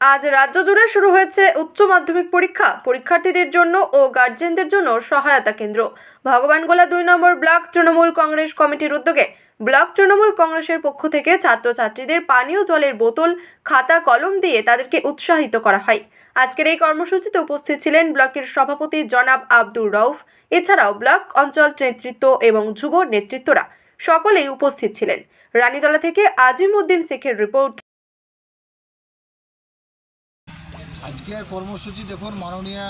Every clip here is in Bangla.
আজ রাজ্য জুড়ে শুরু হয়েছে উচ্চ মাধ্যমিক পরীক্ষা, পরীক্ষার্থীদের জন্য ও গার্জেনদের জন্য সহায়তা কেন্দ্র। ভগবানগোলা দুই নম্বর ব্লক তৃণমূল কংগ্রেস কমিটির উদ্যোগে ব্লক তৃণমূল কংগ্রেসের পক্ষ থেকে ছাত্রছাত্রীদের পানীয় জলের বোতল, খাতা, কলম দিয়ে তাদেরকে উৎসাহিত করা হয়। আজকের এই কর্মসূচিতে উপস্থিত ছিলেন ব্লকের সভাপতি জনাব আব্দুর রউফ। এছাড়াও ব্লক অঞ্চল নেতৃত্ব এবং যুব নেতৃত্বরা সকলেই উপস্থিত ছিলেন। রানীতলা থেকে আজিম উদ্দিন শেখের রিপোর্ট। আজকের কর্মসূচি দেখুন, মাননীয়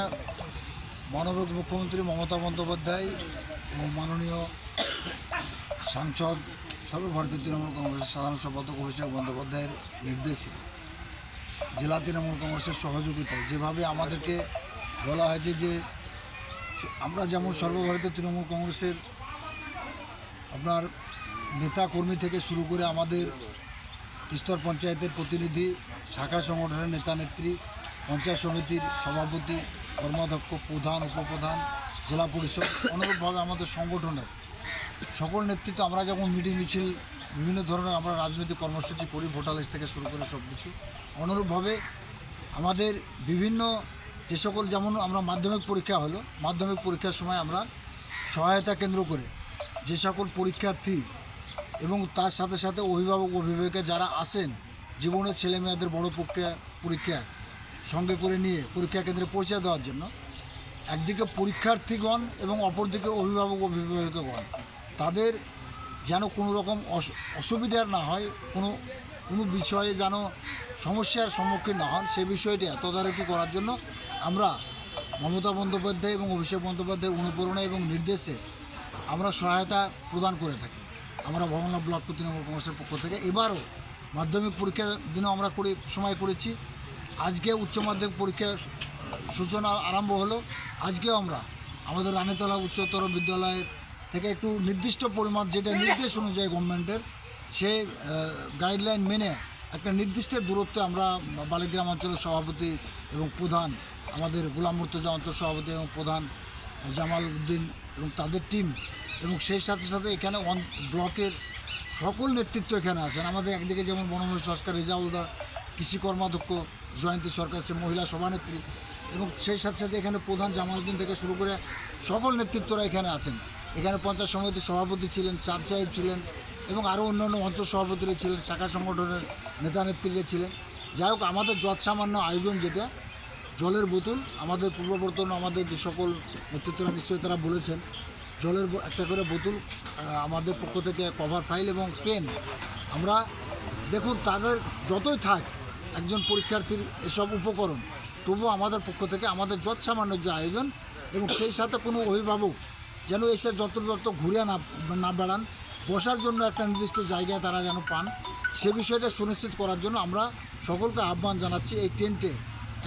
মানবিক মুখ্যমন্ত্রী মমতা বন্দ্যোপাধ্যায় এবং মাননীয় সাংসদ সর্বভারতীয় তৃণমূল কংগ্রেসের সাধারণ সম্পাদক অভিষেক বন্দ্যোপাধ্যায়ের নির্দেশে জেলা তৃণমূল কংগ্রেসের সহযোগিতায় যেভাবে আমাদেরকে বলা হয়েছে যে আমরা যেমন সর্বভারতীয় তৃণমূল কংগ্রেসের আপনার নেতা কর্মী থেকে শুরু করে আমাদের স্তর পঞ্চায়েতের প্রতিনিধি, শাখা সংগঠনের নেতা নেত্রী পঞ্চায়েত সমিতির সভাপতি কর্মাধ্যক্ষ প্রধান, উপপ্রধান, জেলা পরিষদ, অনুরূপভাবে আমাদের সংগঠনের সকল নেতৃত্ব, আমরা যখন মিটিং, মিছিল, বিভিন্ন ধরনের আমরা রাজনৈতিক কর্মসূচি করি, ভোটার থেকে শুরু করে সব কিছু, অনুরূপভাবে আমাদের বিভিন্ন যে সকল যেমন আমরা মাধ্যমিক পরীক্ষা হলো, মাধ্যমিক পরীক্ষার সময় আমরা সহায়তা কেন্দ্র করে যে সকল পরীক্ষার্থী এবং তার সাথে সাথে অভিভাবক, অভিভাবিকা যারা আসেন জীবনের ছেলে মেয়েদের বড় পরীক্ষা পরীক্ষা সঙ্গে করে নিয়ে পরীক্ষা কেন্দ্রে পৌঁছে দেওয়ার জন্য একদিকে পরীক্ষার্থীগণ এবং অপরদিকে অভিভাবক অভিভাবিকাগণ। তাদের যেন কোনো রকম অস- অসুবিধার না হয়, কোনো কোনো বিষয়ে যেন সমস্যার সম্মুখীন না হন, সে বিষয়টি তদারকি করার জন্য আমরা মমতা বন্দ্যোপাধ্যায় এবং অভিষেক বন্দ্যোপাধ্যায়ের অনুপ্রেরণা এবং নির্দেশে আমরা সহায়তা প্রদান করে থাকি। আমরা ভবনা ব্লক তৃণমূল কংগ্রেসের পক্ষ থেকে এবারও মাধ্যমিক পরীক্ষার দিনও আমরা করে, সময় করেছি। আজকে উচ্চ মাধ্যমিক পরীক্ষা সূচনা আরম্ভ হলো। আজকেও আমরা আমাদের রানীতলা উচ্চতর বিদ্যালয়ের থেকে একটু নির্দিষ্ট পরিমাণ যেটা নির্দেশ অনুযায়ী গভর্নমেন্টের, সে গাইডলাইন মেনে একটা নির্দিষ্ট দূরত্বে আমরা বালিগ্রাম অঞ্চলের সভাপতি এবং প্রধান, আমাদের গোলাম মুর্তজা অঞ্চল সভাপতি এবং প্রধান জামাল উদ্দিন এবং তাদের টিম এবং সেই সাথে সাথে এখানে ব্লকের সকল নেতৃত্ব এখানে আছেন আমাদের একদিকে যেমন বনময় সংস্কার রেজাউলদা কৃষি কর্মাধ্যক্ষ জয়ন্তী সরকার, সে মহিলা সভানেত্রী এবং সেই সাথে সাথে এখানে প্রধান জামালউদ্দিন থেকে শুরু করে সকল নেতৃত্বরা এখানে আছেন। এখানে পঞ্চায়েত সমিতির সভাপতি ছিলেন, চাঁদ সাহেব ছিলেন এবং আরও অন্যান্য অঞ্চল সভাপতিরা ছিলেন, শাখা সংগঠনের নেতা নেত্রীরা ছিলেন। যাই হোক, আমাদের যৎসামান্য আয়োজন যেটা, জলের বোতল, আমাদের পূর্ববর্তন, আমাদের যে সকল নেতৃত্বরা নিশ্চয়ই তারা বলেছেন, জলের একটা করে বোতল আমাদের পক্ষ থেকে কভার ফাইল এবং পেন আমরা দেখুন, তাদের যতই থাক একজন পরীক্ষার্থীর এসব উপকরণ। তবু আমাদের পক্ষ থেকে আমাদের যৎসামান্য যে আয়োজন এবং সেই সাথে কোনো অভিভাবক যেন এসে যত যত ঘুরে না না বেড়ান, বসার জন্য একটা নির্দিষ্ট জায়গায় তারা যেন পান, সে বিষয়টা সুনিশ্চিত করার জন্য আমরা সকলকে আহ্বান জানাচ্ছি এই টেন্টে।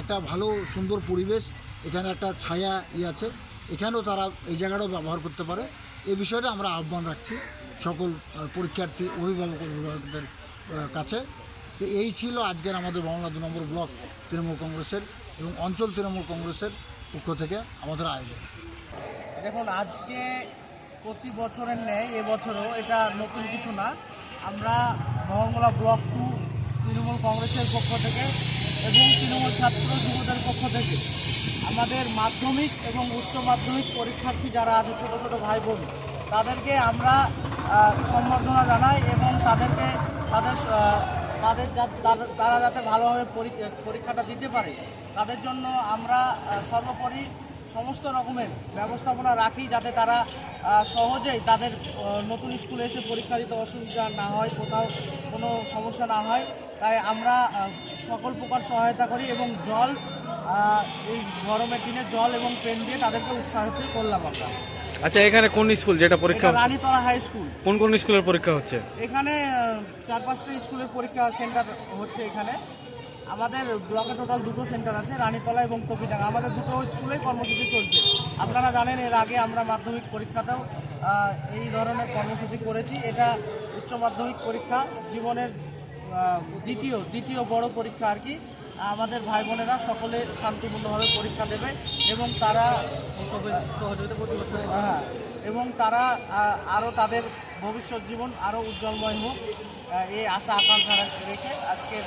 একটা ভালো, সুন্দর পরিবেশ, এখানে একটা ছায়া ই আছে, এখানেও তারা এই জায়গাটাও ব্যবহার করতে পারে। এই বিষয়টা আমরা আহ্বান রাখছি সকল পরীক্ষার্থী, অভিভাবক, অভিভাবকদের কাছে। তো এই ছিল আজকের আমাদের বাংলা দু নম্বর ব্লক তৃণমূল কংগ্রেসের এবং অঞ্চল তৃণমূল কংগ্রেসের পক্ষ থেকে আমাদের আয়োজন। দেখুন, আজকে প্রতি বছরের ন্যায় এবছরও এটা নতুন কিছু না। আমরা মহঙ্গলা ব্লক টু তৃণমূল কংগ্রেসের পক্ষ থেকে এবং তৃণমূল ছাত্র যুবদের পক্ষ থেকে আমাদের মাধ্যমিক এবং উচ্চ মাধ্যমিক পরীক্ষার্থী যারা আছে, ছোটো ছোটো ভাই বোন, তাদেরকে আমরা সম্বর্ধনা জানাই এবং তাদেরকে, তাদের তাদের তারা যাতে ভালোভাবে পরীক্ষা- পরীক্ষাটা দিতে পারে, তাদের জন্য আমরা সর্বোপরি সমস্ত রকমের ব্যবস্থাপনা রাখি যাতে তারা সহজেই তাদের নতুন স্কুলে এসে পরীক্ষা দিতে অসুবিধা না হয়, কোথাও কোনো সমস্যা না হয়। তাই আমরা সকল প্রকার সহায়তা করি এবং জল এই গরমের দিনে জল এবং পেন দিয়ে তাদেরকে উৎসাহিত করলাম আমরা। আচ্ছা এখানে কোন স্কুল যেটা পরীক্ষা এটা হচ্ছে? Ranitala high school. কোন কোন স্কুলের পরীক্ষা হচ্ছে? এখানে চার পাঁচটা স্কুলের পরীক্ষা সেন্টার হচ্ছে এখানে। আমাদের ব্লকে টোটাল দুটো সেন্টার আছে রানীতলা এবং কপিডাঙ্গা। আমাদের দুটো স্কুলেই কর্মসূচি চলছে। আপনারা জানেন এর আগে আমরা মাধ্যমিক পরীক্ষাতেও এই ধরনের কর্মসূচি করেছি। এটা উচ্চ মাধ্যমিক পরীক্ষা জীবনের দ্বিতীয় দ্বিতীয় বড় পরীক্ষা আর কি। আমাদের ভাই বোনেরা সকলে শান্তিপূর্ণভাবে পরীক্ষা দেবে এবং তারা সহযোগিতা প্রতি বছর হ্যাঁ এবং তারা আরও তাদের ভবিষ্যৎ জীবন আরও উজ্জ্বলময় হোক এই আশা আকাঙ্ক্ষা রেখে আজকের